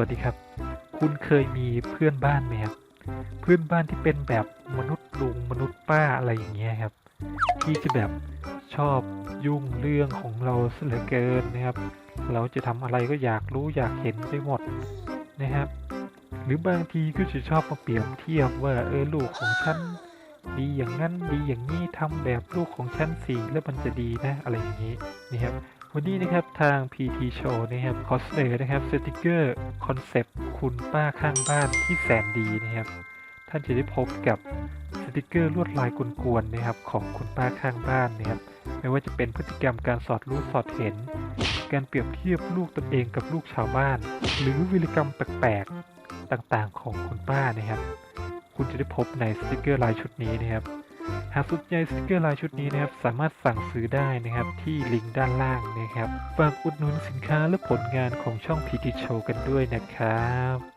วัสดีครับ คุณเคยมีเพื่อนบ้านไหมครับ เพื่อนบ้านที่เป็นแบบมนุษย์ลุงมนุษย์ป้าอะไรอย่างเงี้ยครับ ที่จะแบบชอบยุ่งเรื่องของเราเสียเหลือเกินนะครับ เราจะทำอะไรก็อยากรู้อยากเห็นไปหมดนะครับ หรือบางทีก็จะชอบมาเปรียบเทียบว่าเออลูกของฉันดีอย่างนั้นดีอย่างนี้ทำแบบลูกของฉันสิแล้วมันจะดีนะอะไรอย่างนี้นะครับ วันนี้นะครับทาง PT Show นะครับขอเสนอนะครับสติกเกอร์คอนเซปต์คุณป้าข้างบ้านที่แสนดีนะครับ ท่านจะได้พบกับสติกเกอร์ลวดลายกวนๆนะครับของคุณป้าข้างบ้านนะครับไม่ว่าจะเป็นพฤติกรรมการสอดรู้สอดเห็น การเปรียบเทียบลูกตนเองกับลูกชาวบ้าน หรือวิรกรรมแปลกๆต่างๆของคุณป้านะครับ คุณจะได้พบในสติกเกอร์ลายชุดนี้นะครับ หากสนใจสติกเกอร์ลายชุดนี้นะครับสามารถสั่งซื้อได้นะครับที่ลิงก์ด้านล่างนะครับฝากอุดหนุนสินค้าและผลงานของช่อง PT Show กันด้วยนะครับ